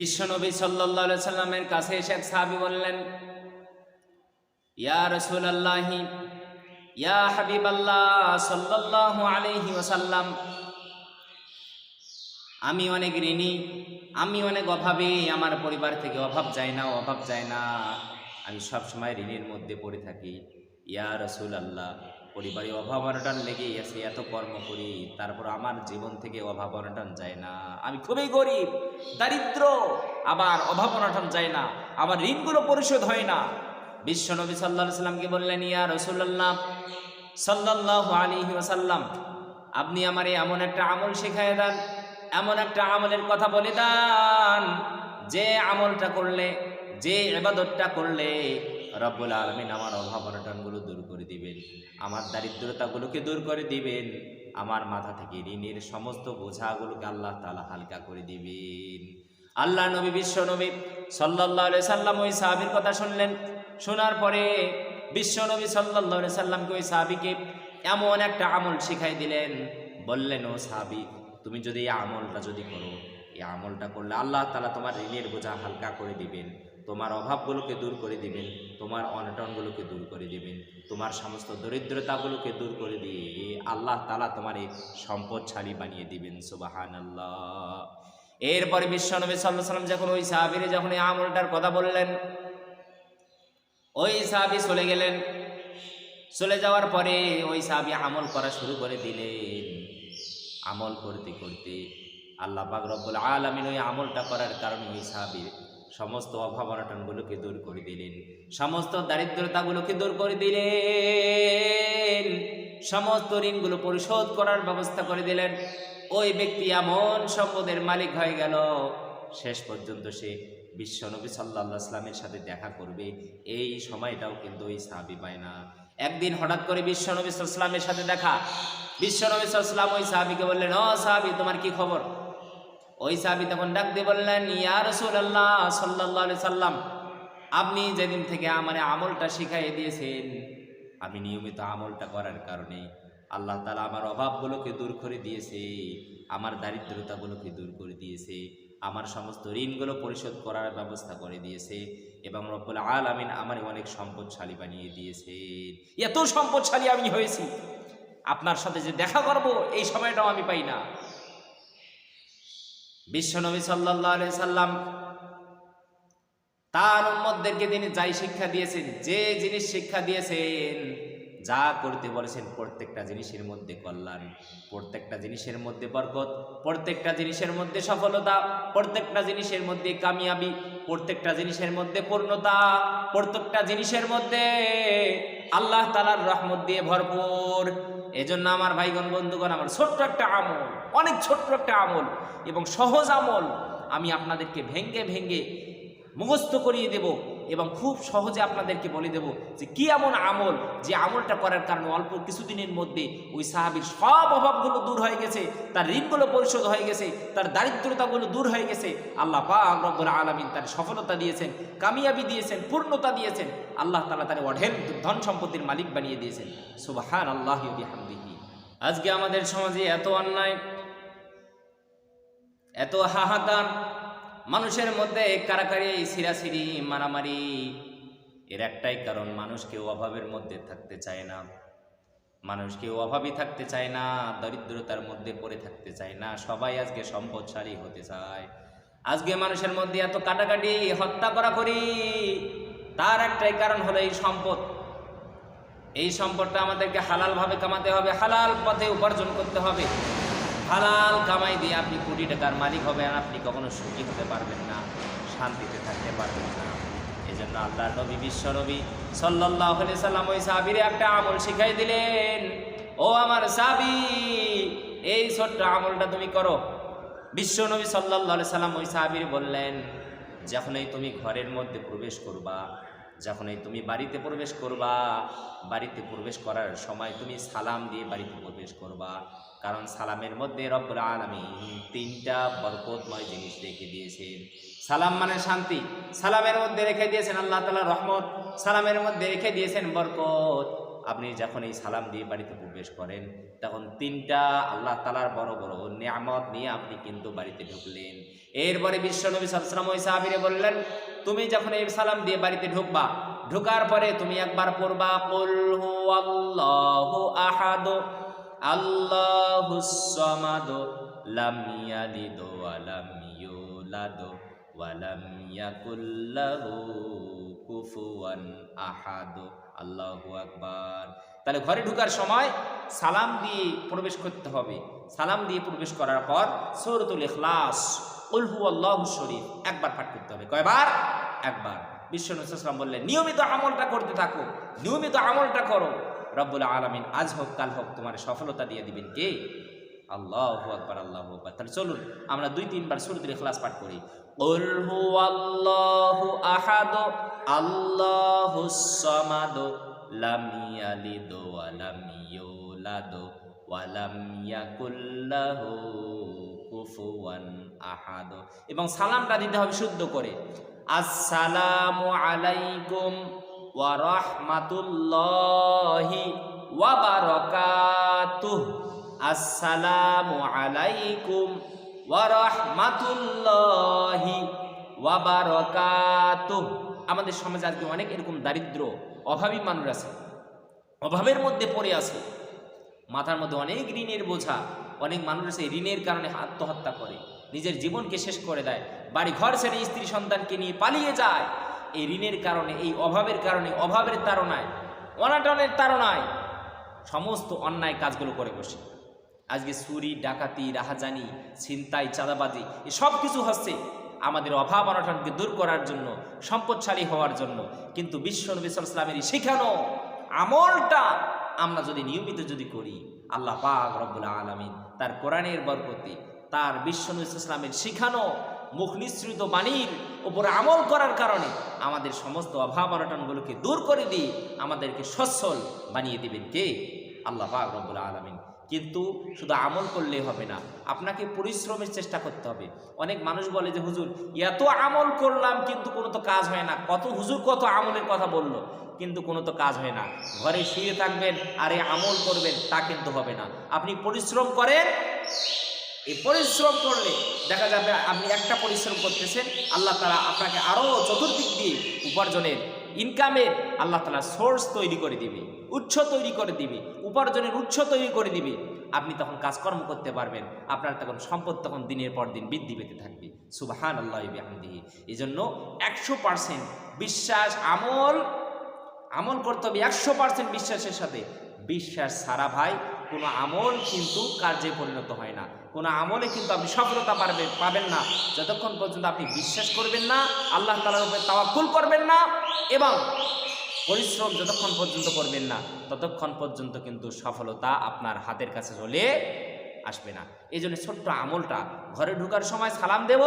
বিশ্বনবী সাল্লাহ সাল্লামের কাছে এসে এক সাহাবি বললেন, ইয়া রসুল আল্লাহি ইয়া হাবিব আল্লাহ সাল্লাহ আলহি ওসাল্লাম আমি অনেক ঋণী, আমি অনেক অভাবে, আমার পরিবার থেকে অভাব যায় না, অভাব যায় না। আমি সবসময় ঋণের মধ্যে পড়ে থাকি। ইয়া রসুল আল্লাহ পরিবারে অভাব অনটন লেগেই আছে, এত কর্ম করি, তারপর আমার জীবন থেকে অভাব অনটন যায় না। আমি খুবই গরিব, দারিদ্র, আবার অভাব অনটন যায় না আমার ঋণগুলো পরিশোধ হয় না। বিশ্ব নবী সাল্লাহ সাল্লামকে বললেন, ইয়া রসুল্লাহ সাল্লাহ আলী ওসাল্লাম আপনি আমারে এমন একটা আমল শেখায় দেন, এমন একটা আমলের কথা বলে দেন, যে আমলটা করলে, যে এবাদতটা করলে রব্বুল আলমিন আমার অভাব অনটনগুলো দূর করে দিবেন। আমার দারিদ্রতাগুলোকে দূর করে দিবেন। আমার মাথা থেকে ঋণের সমস্ত বোঝাগুলোকে আল্লাহ তালা হালকা করে দিবেন। আল্লাহ নবী, বিশ্ব নবী সাল্লাহ সাল্লাম ওই সাহাবির কথা শুনলেন। শোনার পরে বিশ্ব নবী সাল্লাহ সাল্লামকে ওই সাহাবিকে এমন একটা আমল শিখাই দিলেন। বললেন, ও সাহাবি, তুমি যদি এই আমলটা যদি করো, এই আমলটা করলে আল্লাহ তালা তোমার ঋণের বোঝা হালকা করে দিবেন। তোমার অভাবগুলোকে দূর করে দিবেন, তোমার অনটনগুলোকে দূর করে দিবেন, তোমার সমস্ত দরিদ্রতাগুলোকে দূর করে দিয়ে আল্লাহ তালা তোমার এই সম্পদশালী বানিয়ে দিবেন সুবাহান আল্লাহ এরপরে বিশ্বনবী সাল্লাহ সাল্লাম যখন ওই সাহাবিরে যখন এই আমলটার কথা বললেন, ওই সাহাবি চলে গেলেন। চলে যাওয়ার পরে ওই সাহাবি আমল করা শুরু করে দিলেন। আমল করতে করতে আল্লাহ পাক রব্বুল আলমিন ওই আমলটা করার কারণে ওই সাহাবির সমস্ত অভাব অনটনগুলোকে দূর করে দিলেন। সমস্ত দারিদ্রতাগুলোকে দূর করে দিলেন। সমস্ত ঋণগুলো পরিশোধ করার ব্যবস্থা করে দিলেন। ওই ব্যক্তি এমন সম্পদের মালিক হয়ে গেল। শেষ পর্যন্ত সে বিশ্বনবী সাল্লাহ সাল্লামের সাথে দেখা করবে। এই সময়টাও কিন্তু ওই সাহাবি পায় না। একদিন হঠাৎ করে বিশ্বনবী সাল্লামের সাথে দেখা। বিশ্বনবী সাল্লাম ওই সাহাবিকে বললেন, ও সাহাবি, তোমার কি খবর? ওই সাহাবি তখন ডাক দিয়ে বললেন, ইয়া রসুল আল্লাহ সাল্লাহ সাল্লাম, আপনি যেদিন থেকে আমার আমলটা শিখাই দিয়েছেন, আমি নিয়মিত আমলটা করার কারণে আল্লাহ তালা আমার অভাবগুলোকে দূর করে দিয়েছে, আমার দারিদ্রতাগুলোকে দূর করে দিয়েছে, আমার সমস্ত ঋণগুলো পরিশোধ করার ব্যবস্থা করে দিয়েছে এবং রব্বুল আলামিন আমার অনেক সম্পদশালী বানিয়ে দিয়েছে। এত সম্পদশালী আমি হয়েছি। আপনার সাথে যে দেখা করব, এই সময়টাও আমি পাই না। বিশ্বনবী সাল্লাহ সাল্লাম তার উম্মতদেরকে তিনি যাই শিক্ষা দিয়েছেন, যে জিনিস শিক্ষা দিয়েছেন, যা করতে বলেছেন প্রত্যেকটা জিনিসের মধ্যে কল্যাণ, প্রত্যেকটা জিনিসের মধ্যে বরকত, প্রত্যেকটা জিনিসের মধ্যে সফলতা, প্রত্যেকটা জিনিসের মধ্যে কামিয়াবি, প্রত্যেকটা জিনিসের মধ্যে পূর্ণতা, প্রত্যেকটা জিনিসের মধ্যে আল্লাহ তালার রহমত দিয়ে ভরপুর। এজন্য আমার ভাইগণ, বন্ধুগণ, আমার ছোট্ট একটা আমল, অনেক ছোট্ট একটা আমল এবং সহজ আমল আমি আপনাদেরকে ভেঙ্গে ভেঙ্গে মুখস্থ করিয়ে দেব। এবং খুব সহজে আপনাদেরকে বলে দেব যে কি এমন আমল যে আমলটা করার কারণে অল্প কিছুদিনের মধ্যে ওই সাহাবির সব অভাবগুলো দূর হয়ে গেছে, তার ঋণগুলো পরিশোধ হয়ে গেছে, তার দারিদ্রতাগুলো দূর হয়ে গেছে। আল্লাহ পাক রব্বুল আলমিন তার সফলতা দিয়েছেন, কামিয়াবি দিয়েছেন, পূর্ণতা দিয়েছেন। আল্লাহ তালা তার অঢেল ধন সম্পত্তির মালিক বানিয়ে দিয়েছেন। সুবাহান আল্লাহ আজকে আমাদের সমাজে এত অন্যায়, এত হাহাকার মানুষের মধ্যে কারাকারি, সিরাসিরি, মারামারি এর একটাই কারণ, মানুষ কেউ অভাবের মধ্যে থাকতে চায় না। মানুষ কেউ অভাবী থাকতে চায় না, দরিদ্রতার মধ্যে পড়ে থাকতে চায় না, সবাই আজকে সম্পদশালী হতে চায়। আজকে মানুষের মধ্যে এত কাটাকাটি, হত্যা করা করি তার একটাই কারণ হলো এই সম্পদ। এই সম্পদটা আমাদেরকে হালালভাবে কামাতে হবে, হালাল পথে উপার্জন করতে হবে। হালাল কামাই দিয়ে আপনি কোটি টাকার মালিক হবেন, আপনি কখনো সুখী হতে পারবেন না, শান্তিতে থাকতে পারবেন না। এই জন্য আল্লাহ নবী, বিশ্ব নবী সাল্লাহ সাল্লাম ওই সাবিরে একটা আমল শিখাই দিলেন। ও আমার সাবি এই ছোট্ট আমলটা তুমি করো। বিশ্ব নবী সাল্লাহ সাল্লাম ওই সাহাবির বললেন, যখনই তুমি ঘরের মধ্যে প্রবেশ করবা যখনই তুমি বাড়িতে প্রবেশ করবা, বাড়িতে প্রবেশ করার সময় তুমি সালাম দিয়ে বাড়িতে প্রবেশ করবা। কারণ সালামের মধ্যে রব্বুল আলমী তিনটা বরকতময় জিনিস রেখে দিয়েছেন। সালাম মানে শান্তি। সালামের মধ্যে রেখে দিয়েছেন আল্লাহ তালা রহমত। সালামের মধ্যে রেখে দিয়েছেন বরকত। আপনি যখন এই সালাম দিয়ে বাড়িতে প্রবেশ করেন, তখন তিনটা আল্লাহ তালার বড় বড় নিয়ামত নিয়ে আপনি কিন্তু বাড়িতে ঢুকলেন। এরপরে বিশ্বনবী সালাম ওই সাহাবিরে বললেন তুমি যখন এই সালাম দিয়ে বাড়িতে ঢুকবা, ঢুকার পরে তুমি একবার পড়বা কুফুয়ান তাহলে ঘরে ঢুকার সময় সালাম দিয়ে প্রবেশ করতে হবে। সালাম দিয়ে প্রবেশ করার পর সৌরতুল ইখলাস উলহু আল্লাহ শরীফ। একবার পাঠ করতে হবে। কয়বার? একবার। বিশ্ব নসুলাম বললেন, নিয়মিত আমলটা করতে থাকো। নিয়মিত আমলটা করো। রব্বুল আলমিন আজ হোক, কাল হোক তোমার সফলতা দিয়ে দিবেন কে? আল্লাহ আকবার আল্লাহ আকবার। তাহলে চলুন, আমরা দুই, তিনবার সুরতুল ইখলাস পাঠ করি। উলহু আল্লাহু আহাদ আল্লাহ সামাদ, লাম ইয়ালিদ ওয়া লাম ইউলাদ ওয়া লাম ইয়াকুল লাহু কুফুয়ান আহাদ। এবং সালামটা দিতে হবে শুদ্ধ করে। আসসালামু আলাইকুম ওয়া রাহমাতুল্লাহি ওয়া বারাকাতুহ। আসসালামু আলাইকুম ওয়া রাহমাতুল্লাহি ওয়া বারাকাতুহ। আমাদের সমাজে আজকে অনেক এরকম দারিদ্র, অভাবী মানুষ আছে। অভাবের মধ্যে পড়ে আছে। মাথার মধ্যে অনেক ঋণের বোঝা। অনেক মানুষ আছে ঋণের কারণে আত্মহত্যা করে, নিজের জীবনকে শেষ করে দেয় বাড়ি ঘর ছেড়ে স্ত্রী সন্তানকে নিয়ে পালিয়ে যায়। এই ঋণের কারণে, এই অভাবের কারণে, অভাবের তাড়নায়, অনাটনের তাড়নায় সমস্ত অন্যায় কাজগুলো করে বসে। আজকে চুরি, ডাকাতি, রাহাজানি, ছিনতাই, চাঁদাবাজি সব কিছু হচ্ছে আমাদের অভাব অনটনকে দূর করার জন্য, সম্পদশালী হওয়ার জন্য। কিন্তু বিশ্ব নবী সালামেরই শেখানো আমলটা আমরা যদি নিয়মিত যদি করি, আল্লাহ পাক রব্বুল আলমিন তার কোরআনের বরকতে, তার বিশ্ব নবী ইসলামের শিখানো মুখ নিঃসৃত বাণীর ওপর আমল করার কারণে আমাদের সমস্ত অভাব অনটনগুলোকে দূর করে দিয়ে আমাদেরকে সচ্ছল বানিয়ে দিবেন কে? আল্লাহ রব্বুল আলমিন। কিন্তু শুধু আমল করলেই হবে না, আপনাকে পরিশ্রমের চেষ্টা করতে হবে। অনেক মানুষ বলে যে, হুজুর, এত আমল করলাম কিন্তু কোনো তো কাজ হয় না। কত হুজুর কত আমলের কথা বলল, কিন্তু কোনো তো কাজ হয় না। ঘরে শুয়ে থাকবেন, আর এই আমল করবেন, তা কিন্তু হবে না। আপনি পরিশ্রম করেন, এই পরিশ্রম করলে দেখা যাবে আপনি একটা পরিশ্রম করতেছেন, আল্লাহ তারা আপনাকে আরও চতুর্দিক দিয়ে উপার্জনের ইনকামের আল্লাহ তালা সোর্স তৈরি করে দিবে, উৎস তৈরি করে দিবে, উপার্জনের উৎস তৈরি করে দিবে। আপনি তখন কাজকর্ম করতে পারবেন, আপনার তখন সম্পদ তখন দিনের পর দিন বৃদ্ধি পেতে থাকবে। সুবাহান আল্লাহ বিহামদিহি। এই জন্য একশো পার্সেন্ট বিশ্বাস, আমল আমল করতে হবে একশো পার্সেন্ট বিশ্বাসের সাথে। বিশ্বাস সারা ভাই, কোনো আমল কিন্তু কার্যে পরিণত হয় না। কোনো আমলে কিন্তু আপনি সফলতা পারবেন পাবেন না। যতক্ষণ পর্যন্ত আপনি বিশ্বাস করবেন না, আল্লাহ তালার উপরে তাওয়াক্কুল করবেন না এবং পরিশ্রম যতক্ষণ পর্যন্ত করবেন না, ততক্ষণ পর্যন্ত কিন্তু সফলতা আপনার হাতের কাছে চলে আসবে না। এই জন্য ছোট্ট আমলটা, ঘরে ঢুকার সময় সালাম দেব।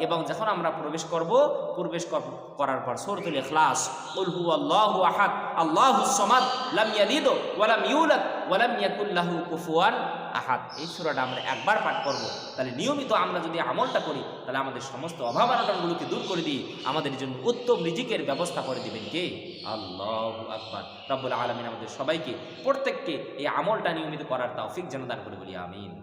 এবং যখন আমরা প্রবেশ করব, প্রবেশ কর- করার পর সূরাতুল ইখলাস কুল হু আল্লাহু আহাদ আল্লাহুস সামাদ, লাম ইয়ালিদ ওয়া লাম ইউলাদ ওয়া লাম ইয়াকুল লাহু কুফুয়ান আহাদ। এই সূরাটা আমরা একবার পাঠ করব। তাহলে নিয়মিত আমরা যদি আমলটা করি, তাহলে আমাদের সমস্ত অভাব অনটনগুলোকে দূর করে দিই আমাদের জন্য উত্তম রিজিকের ব্যবস্থা করে দিবেন কে? আল্লাহু আকবার। রব্বুল আলামিন আমাদের সবাইকে, প্রত্যেককে এই আমলটা নিয়মিত করার তৌফিক যেন দান করে বলি, আমিন।